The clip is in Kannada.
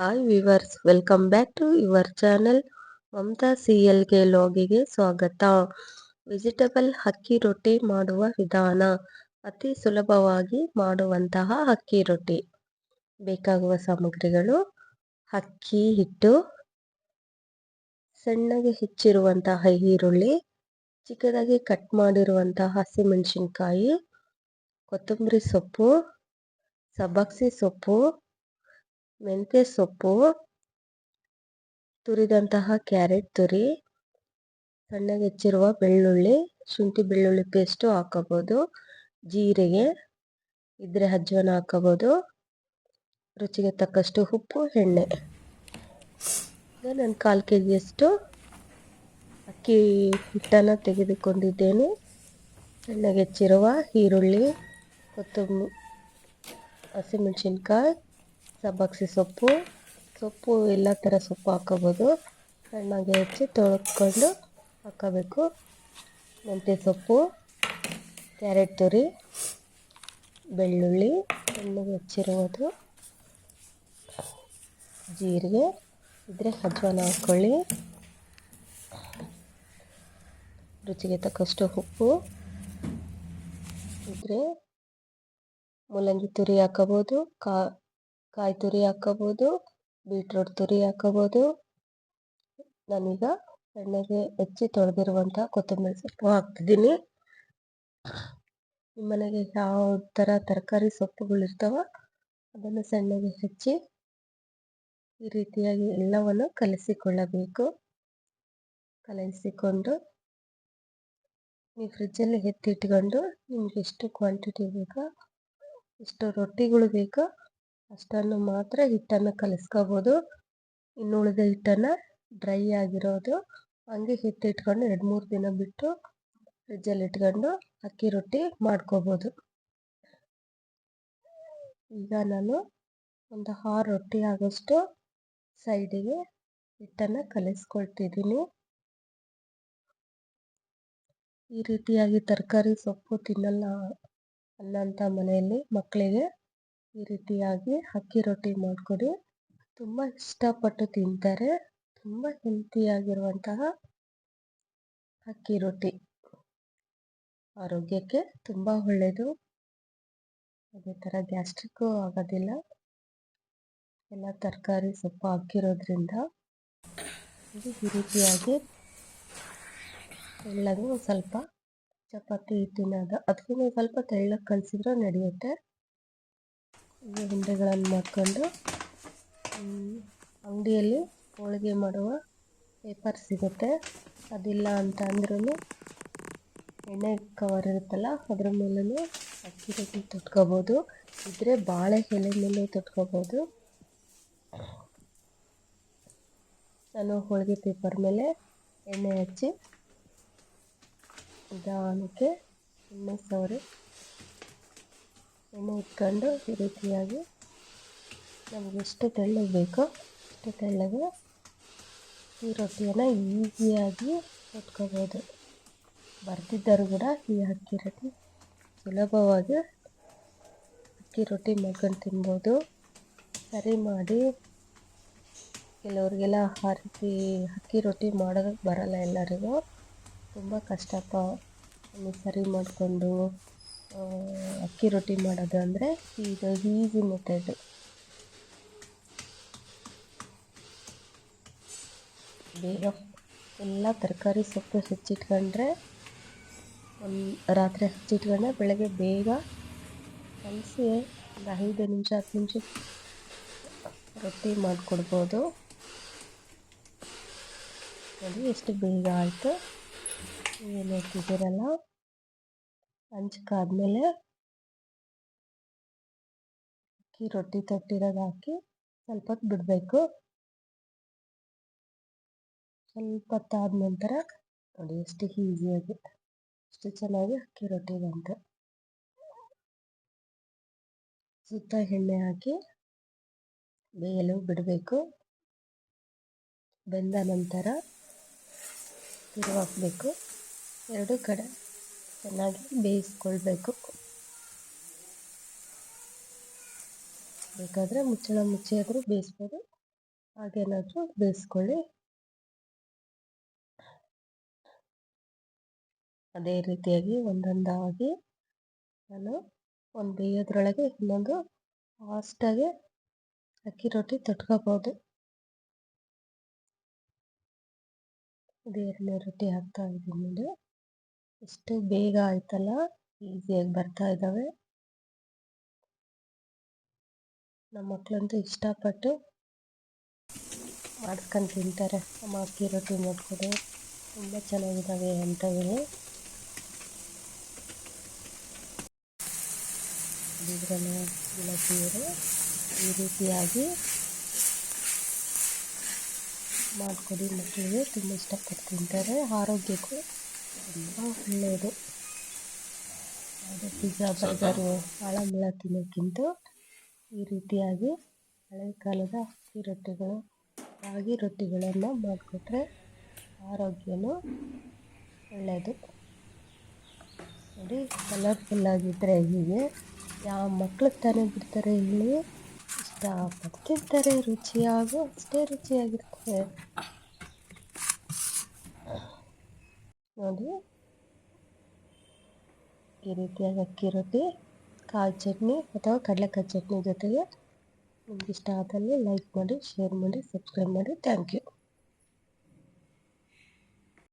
Hi viewers welcome back to your channel Mamata C L K ಲಾಗಿಗೆ ಸ್ವಾಗತ ವೆಜಿಟೇಬಲ್ ಅಕ್ಕಿ ರೊಟ್ಟಿ ಮಾಡುವ ವಿಧಾನ ಅತಿ ಸುಲಭವಾಗಿ ಮಾಡುವಂತಹ ಅಕ್ಕಿ ರೊಟ್ಟಿ ಬೇಕಾಗುವ ಸಾಮಗ್ರಿಗಳು ಅಕ್ಕಿ ಹಿಟ್ಟು ಸಣ್ಣಗೆ ಹೆಚ್ಚಿರುವಂತಹ ಈರುಳ್ಳಿ ಚಿಕ್ಕದಾಗಿ ಕಟ್ ಮಾಡಿರುವಂತಹ ಹಸಿಮೆಣಸಿನ್ಕಾಯಿ ಕೊತ್ತಂಬರಿ ಸೊಪ್ಪು ಸಬ್ಬಕ್ಸಿ ಸೊಪ್ಪು ಮೆಂತ್ಯ ಸೊಪ್ಪು, ತುರಿದಂತಹ ಕ್ಯಾರೆಟ್ ತುರಿ, ಸಣ್ಣಗೆ ಹೆಚ್ಚಿರುವ ಬೆಳ್ಳುಳ್ಳಿ, ಶುಂಠಿ ಬೆಳ್ಳುಳ್ಳಿ ಪೇಸ್ಟು ಹಾಕೋಬೋದು, ಜೀರಿಗೆ ಇದ್ರೆ ಅಜ್ವಾನ ಹಾಕೋಬೋದು, ರುಚಿಗೆ ತಕ್ಕಷ್ಟು ಉಪ್ಪು, ಎಣ್ಣೆ. ನಾನು ಕಾಲು ಕೆ ಜಿಯಷ್ಟು ಅಕ್ಕಿ ಹಿಟ್ಟನ್ನು ತೆಗೆದುಕೊಂಡಿದ್ದೇನೆ. ಸಣ್ಣಗೆ ಹೆಚ್ಚಿರುವ ಈರುಳ್ಳಿ, ಕೊತ್ತಂಬರಿ, ಹಸಿಮೆಣಸಿನ್ಕಾಯಿ ಸಬ್ಬಕ್ಸಿ ಸೊಪ್ಪು ಸೊಪ್ಪು ಎಲ್ಲ ಥರ ಸೊಪ್ಪು ಹಾಕೋಬೋದು. ಸಣ್ಣಗೆ ಹೆಚ್ಚಿ ತೊಳ್ಕೊಂಡು ಹಾಕೋಬೇಕು. ಮೆಂತ್ಯ ಸೊಪ್ಪು, ಕ್ಯಾರೆಟ್ ತುರಿ, ಬೆಳ್ಳುಳ್ಳಿ, ಸಣ್ಣಗೆ ಹೆಚ್ಚಿರುವುದು ಜೀರಿಗೆ, ಇದ್ರೆ ಅಜ್ವಾನ ಹಾಕ್ಕೊಳ್ಳಿ ರುಚಿಗೆ ತಕ್ಕಷ್ಟು ಉಪ್ಪು. ಇದ್ರೆ ಮೂಲಂಗಿ ತುರಿ ಹಾಕೋಬೋದು, ಕಾ ಕಾಯಿ ತುರಿ ಹಾಕೋಬೋದು ಬೀಟ್ರೂಟ್ ತುರಿ ಹಾಕೋಬೋದು. ನಾನೀಗ ಎಣ್ಣೆಗೆ ಹೆಚ್ಚಿ ತೊಳೆದಿರುವಂಥ ಕೊತ್ತಂಬರಿ ಸೊಪ್ಪು ಹಾಕ್ತಿದ್ದೀನಿ. ನಿಮ್ಮ ಮನೆಗೆ ಯಾವ ಥರ ತರಕಾರಿ ಸೊಪ್ಪುಗಳಿರ್ತಾವ ಅದನ್ನು ಸಣ್ಣಗೆ ಹೆಚ್ಚಿ ಈ ರೀತಿಯಾಗಿ ಎಲ್ಲವನ್ನು ಕಲಸಿಕೊಳ್ಳಬೇಕು. ಕಲಸಿಕೊಂಡು ನೀವು ಫ್ರಿಜ್ಜಲ್ಲಿ ಎತ್ತಿಟ್ಕೊಂಡು ನಿಮ್ಗೆ ಎಷ್ಟು ಕ್ವಾಂಟಿಟಿ ಬೇಕೋ, ಎಷ್ಟು ರೊಟ್ಟಿಗಳು ಬೇಕೋ ಅಷ್ಟನ್ನು ಮಾತ್ರ ಹಿಟ್ಟನ್ನು ಕಲಿಸ್ಕೋಬೋದು. ಇನ್ನು ಉಳಿದ ಹಿಟ್ಟನ್ನು ಡ್ರೈ ಆಗಿರೋದು. ಹಂಗೆ ಹಿಟ್ಟಿಟ್ಕೊಂಡು ಎರಡು ಮೂರು ದಿನ ಬಿಟ್ಟು ಫ್ರಿಜ್ಜಲ್ಲಿ ಇಟ್ಕೊಂಡು ಅಕ್ಕಿ ರೊಟ್ಟಿ ಮಾಡ್ಕೋಬೋದು. ಈಗ ನಾನು ಒಂದು ಆರು ರೊಟ್ಟಿ ಆಗೋಷ್ಟು ಸೈಡಿಗೆ ಹಿಟ್ಟನ್ನು ಕಲಿಸ್ಕೊಳ್ತಿದ್ದೀನಿ. ಈ ರೀತಿಯಾಗಿ ತರಕಾರಿ ಸೊಪ್ಪು ತಿನ್ನಲ್ಲ ಅನ್ನೋಂಥ ಮನೆಯಲ್ಲಿ ಮಕ್ಕಳಿಗೆ ಈ ರೀತಿಯಾಗಿ ಅಕ್ಕಿ ರೊಟ್ಟಿ ಮಾಡಿಕೊಡಿ ತುಂಬ ಇಷ್ಟಪಟ್ಟು ತಿಂತಾರೆ. ತುಂಬ ಹೆಲ್ತಿಯಾಗಿರುವಂತಹ ಅಕ್ಕಿ ರೊಟ್ಟಿ. ಆರೋಗ್ಯಕ್ಕೆ ತುಂಬ ಒಳ್ಳೆಯದು ಅದೇ ಥರ ಗ್ಯಾಸ್ಟ್ರಿಕ್ಕು ಆಗೋದಿಲ್ಲ. ಎಲ್ಲ ತರಕಾರಿ ಸೊಪ್ಪು ಹಾಕಿರೋದ್ರಿಂದ ಈ ರೀತಿಯಾಗಿ ಎಲ್ಲದೂ ಸ್ವಲ್ಪ ಚಪಾತಿ ಹಿಟ್ಟಿನಾಗ ಅದಕ್ಕೂ ಸ್ವಲ್ಪ ತೆಳ್ಳಗೆ ಕಲಿಸಿದ್ರೆ ನಡೆಯುತ್ತೆ. ಉಂಡೆಗಳನ್ನು ಮಾಡಿಕೊಂಡು ಅಂಗಡಿಯಲ್ಲಿ ಹೋಳಿಗೆ ಮಾಡುವ ಪೇಪರ್ ಸಿಗುತ್ತೆ. ಅದಿಲ್ಲ ಅಂತ ಅಂದ್ರೂ ಎಣ್ಣೆ ಕವರ್ ಇರುತ್ತಲ್ಲ, ಅದ್ರ ಮೇಲೂ ಅಕ್ಕಿ ರೊಟ್ಟಿ ತೊಟ್ಕೋಬೋದು. ಇದ್ದರೆ ಬಾಳೆ ಎಲೆ ಮೇಲೆ ತೊಟ್ಕೋಬೋದು. ನಾನು ಹೋಳಿಗೆ ಪೇಪರ್ ಮೇಲೆ ಎಣ್ಣೆ ಹಚ್ಚಿ, ನಿಧಾನಕ್ಕೆ ಎಣ್ಣೆ ಸವರಿ. ಎಣ್ಣೆ ಇಟ್ಕೊಂಡು ಈ ರೀತಿಯಾಗಿ ನಮಗೆ ಎಷ್ಟು ತೆಳ್ಳಗೆ ಬೇಕೋ ಅಷ್ಟು ತೆಳ್ಳಗೆ ಈ ರೊಟ್ಟಿಯನ್ನು ಈಸಿಯಾಗಿ ಉಟ್ಕೋಬೋದು. ಬರ್ತಿದ್ದರು ಕೂಡ ಈ ಅಕ್ಕಿ ರೊಟ್ಟಿ ಸುಲಭವಾಗಿ ಅಕ್ಕಿ ರೊಟ್ಟಿ ಮಾಡ್ಕೊಂಡು ತಿನ್ಬೋದು. ಸರಿ ಮಾಡಿ. ಕೆಲವ್ರಿಗೆಲ್ಲ ಆ ರೀತಿ ಅಕ್ಕಿ ರೊಟ್ಟಿ ಮಾಡೋದಕ್ಕೆ ಬರಲ್ಲ ಎಲ್ಲರಿಗೂ. ತುಂಬ ಕಷ್ಟಪ್ಪ ಸರಿ ಮಾಡಿಕೊಂಡು ಅಕ್ಕಿ ರೊಟ್ಟಿ ಮಾಡೋದು ಅಂದರೆ ಇದು ಈಸಿ ಮೆಥಡು ಬೇಗ ಎಲ್ಲ ತರಕಾರಿ ಸೊಪ್ಪು ಹೆಚ್ಚಿಟ್ಕೊಂಡ್ರೆ ಒಂದು ರಾತ್ರಿ ಹಚ್ಚಿಟ್ಕೊಂಡ್ರೆ ಬೆಳಗ್ಗೆ ಬೇಗ ಕಲಸಿ ಒಂದು ಐದು ನಿಮಿಷ, ಹತ್ತು ನಿಮಿಷ ರೊಟ್ಟಿ ಮಾಡಿಕೊಡ್ಬೋದು. ನೋಡಿ ಎಷ್ಟು ಬೇಗ ಆಯಿತು. ಏನು ಇಟ್ಟಿದ್ದೀರಲ್ಲ ಹಂಚ್ಕಾದ್ಮೇಲೆ ಅಕ್ಕಿ ರೊಟ್ಟಿ ತಟ್ಟಿರೋದು ಹಾಕಿ ಸ್ವಲ್ಪ ಹೊತ್ತು ಬಿಡಬೇಕು. ಸ್ವಲ್ಪ ಹೊತ್ತಾದ ನಂತರ ನೋಡಿ ಎಷ್ಟು ಈಸಿಯಾಗಿ, ಎಷ್ಟು ಚೆನ್ನಾಗಿ ಅಕ್ಕಿ ರೊಟ್ಟಿ ಬಂತು. ಸುತ್ತ ಎಣ್ಣೆ ಹಾಕಿ ಬೇಯಲು ಬಿಡಬೇಕು. ಬೆಂದ ನಂತರ ತಿರುವಾಕಬೇಕು ಎರಡು ಕಡೆ ಚೆನ್ನಾಗಿ ಬೇಯಿಸ್ಕೊಳ್ಬೇಕು. ಬೇಕಾದರೆ ಮುಚ್ಚಳ ಮುಚ್ಚಿಯಾದರೂ ಬೇಯಿಸ್ಬೋದು. ಹಾಗೇನಾದರೂ ಬೇಯಿಸ್ಕೊಳ್ಳಿ. ಅದೇ ರೀತಿಯಾಗಿ ಒಂದೊಂದಾಗಿ ನಾನು ಒಂದು ಬೇಯೋದ್ರೊಳಗೆ ಇನ್ನೊಂದು ಫಾಸ್ಟಾಗಿ ಅಕ್ಕಿ ರೊಟ್ಟಿ ತಟ್ಕೋಬೋದು. ಇದು ಎರಡನೇ ರೊಟ್ಟಿ ಹಾಕ್ತಾ ಇದ್ದೀನಿ ಎಷ್ಟು ಬೇಗ ಆಯ್ತಲ್ಲ? ಈಸಿಯಾಗಿ ಬರ್ತಾ ಇದ್ದಾವೆ. ನಮ್ಮ ಮಕ್ಕಳಂತೂ ಇಷ್ಟಪಟ್ಟು ಮಾಡ್ಕೊಂಡು ತಿಂತಾರೆ. ನಮ್ಮ ಅಕ್ಕಿ ರೊಟ್ಟಿ ಮಾಡ್ಕೊಡು ತುಂಬ ಚೆನ್ನಾಗಿದ್ದಾವೆ ಅಂತ ಹೇಳಿ. ಗೆಳತಿಯರು ಈ ರೀತಿಯಾಗಿ ಮಾಡಿಕೊಡಿ ಮಕ್ಕಳಿಗೆ ತುಂಬ ಇಷ್ಟಪಟ್ಟು ತಿಂತಾರೆ. ಆರೋಗ್ಯಕ್ಕೂ ತುಂಬ ಒಳ್ಳೆಯದು. ಪಿಜ್ಜಾ ಬರ್ಗರು ಆಳಮುಳ ತಿನ್ನೋಕ್ಕಿಂತ ಈ ರೀತಿಯಾಗಿ ಹಳೆ ಕಾಲದ ಅಕ್ಕಿ ರೊಟ್ಟಿಗಳು ರಾಗಿ ರೊಟ್ಟಿಗಳನ್ನು ಮಾಡಿಕೊಟ್ರೆ ಆರೋಗ್ಯನೂ ಒಳ್ಳೆಯದು. ನೋಡಿ ಕಲರ್ಫುಲ್ ಆಗಿದ್ದರೆ ಹೀಗೆ. ಯಾವ ಮಕ್ಳಿಗೆ ತಾನೇ ಬಿಡ್ತಾರೆ ಹೇಳಿ ಇಷ್ಟ ಪಡ್ತಿರ್ತಾರೆ ರುಚಿಯಾಗೂ ಅಷ್ಟೇ ರುಚಿಯಾಗಿರ್ತದೆ ನೋಡಿ. ಈ ರೀತಿಯಾಗಿ ಅಕ್ಕಿ ರೊಟ್ಟಿ, ಕಾಳು ಚಟ್ನಿ ಅಥವಾ ಕಡಲೆಕಾಯಿ ಚಟ್ನಿ ಜೊತೆಗೆ ನಿಮ್ಗೆ ಇಷ್ಟ ಆದಲ್ಲಿ ಲೈಕ್ ಮಾಡಿ ಶೇರ್ ಮಾಡಿ ಸಬ್ಸ್ಕ್ರೈಬ್ ಮಾಡಿ. Thank you